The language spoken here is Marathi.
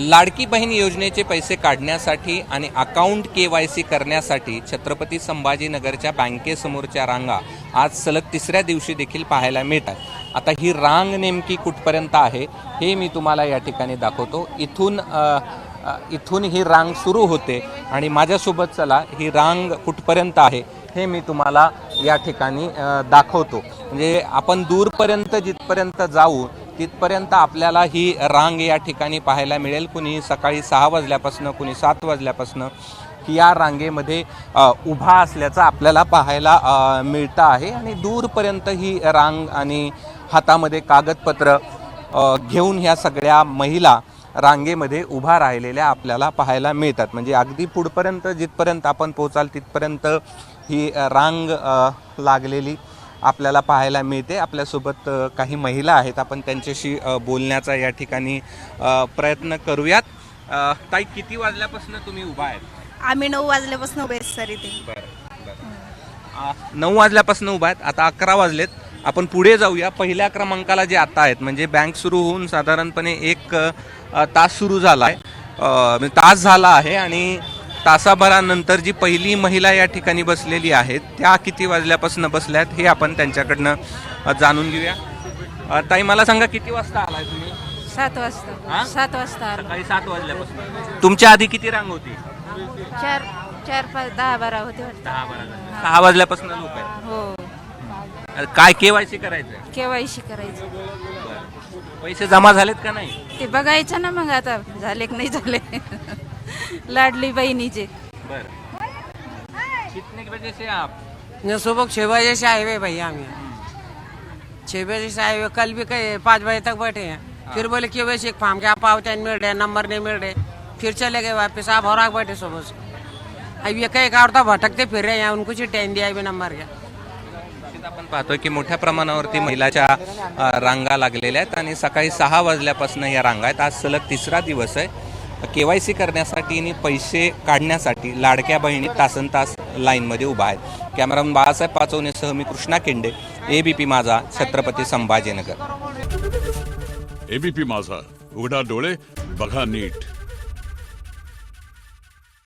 लाडकी बहीण योजनेचे पैसे काढण्यासाठी आणि अकाउंट के वाय सी करण्यासाठी छत्रपती संभाजीनगरच्या बँकेसमोरच्या रांगा आज सलग तिसऱ्या दिवशी देखील पाहायला मिळतात. आता ही रांग नेमकी कुठपर्यंत आहे हे मी तुम्हाला या ठिकाणी दाखवतो. इथून इथून ही रांग सुरू होते आणि माझ्यासोबत चला ही रांग कुठपर्यंत आहे हे मी तुम्हाला या ठिकाणी दाखवतो. म्हणजे आपण दूरपर्यंत जिथपर्यंत जाऊ तिथपर्यंत आपल्याला ही रांग या ठिकाणी पाहायला मिळेल. कुणी सकाळी सहा वाजल्यापासनं कुणी सात वाजल्यापासून या रांगेमध्ये उभा असल्याचं आपल्याला पाहायला मिळतं आहे. आणि दूरपर्यंत ही रांग आणि हातामध्ये कागदपत्र घेऊन ह्या सगळ्या महिला रांगेमध्ये उभा राहिलेल्या आपल्याला पाहायला मिळतात. म्हणजे अगदी पुढपर्यंत जिथपर्यंत आपण पोचाल तिथपर्यंत ही रांग लागलेली आपल्याला पाहायला मिळते. आपल्यासोबत काही महिला आहेत. आपण त्यांच्याशी बोलण्याचा या ठिकाणी प्रयत्न करूयात. ताई किती वाजल्यापासून तुम्ही उभा आहेत? आम्ही नऊ वाजल्यापासून उभे आहेत सर इथे. आ, नऊ वाजल्यापासून उभा आहेत. आता अकरा वाजलेत. आपण पुढे जाऊया. पहिल्या क्रमांकाला जे आता आहेत म्हणजे बँक सुरू होऊन साधारणपणे एक तास सुरू झाला आहे. म्हणजे तास झाला आहे आणि तासाभरानंतर जी पहिली महिला या ठिकाणी बसलेली आहेत त्या किती वाजल्यापासून बसल्यात हे आपण त्यांच्याकडनं जाणून घेऊया. अ, ताई मला सांगा किती वाजता आलाय तुम्ही? सात हा? वाजता सात वाजता आलो. सकाळी सात वाजल्यापासून. तुमच्या आधी किती रांग होती? चार चार पाच दहा बारा होते वाटतं. दहा बारा सहा वाजल्यापासून लोक आहेत हो. काय केवायसी करायचं केवायसी करायचं. पैसे जमा झालेत का नाही? ते बघायचं ना मग आता. झाले की नाही झाले. लाडली बहिणीचे बर. कितने की वजह से आप? न सुबह छः बजे से आए हुए भैया हम यहाँ। छः बजे से आए हुए कल भी कहे पाँच बजे तक बैठे हैं। फिर बोले क्यों वैसे एक फार्म के आप पावते मिल रहे नंबर नहीं मिल रहे। फिर चले गए वापस। आप और आगे बैठे सुबह से। अब ये का भटकते फिर रहे हैं। यहाँ उनको टाइम दिया भी नंबर का निश्चित आपण पाहतोय की मोठ्या प्रमाणावरती महिलाच्या अ, रांगा लागलेल्या आहेत आणि सकाळी सहा वाजल्यापासून या रांगा आहेत. आज सलग तिसरा दिवस आहे. के वाय सी करण्यासाठी आणि पैसे काढण्यासाठी लाडक्या बहिणी तासन तास लाईनमध्ये उभा आहेत. कॅमेरामन बाळासाहेब पाचवणेसह मी कृष्णा केंडे एबीपी माझा छत्रपती संभाजीनगर. एबीपी माझा उघडा डोळे बघा नीट.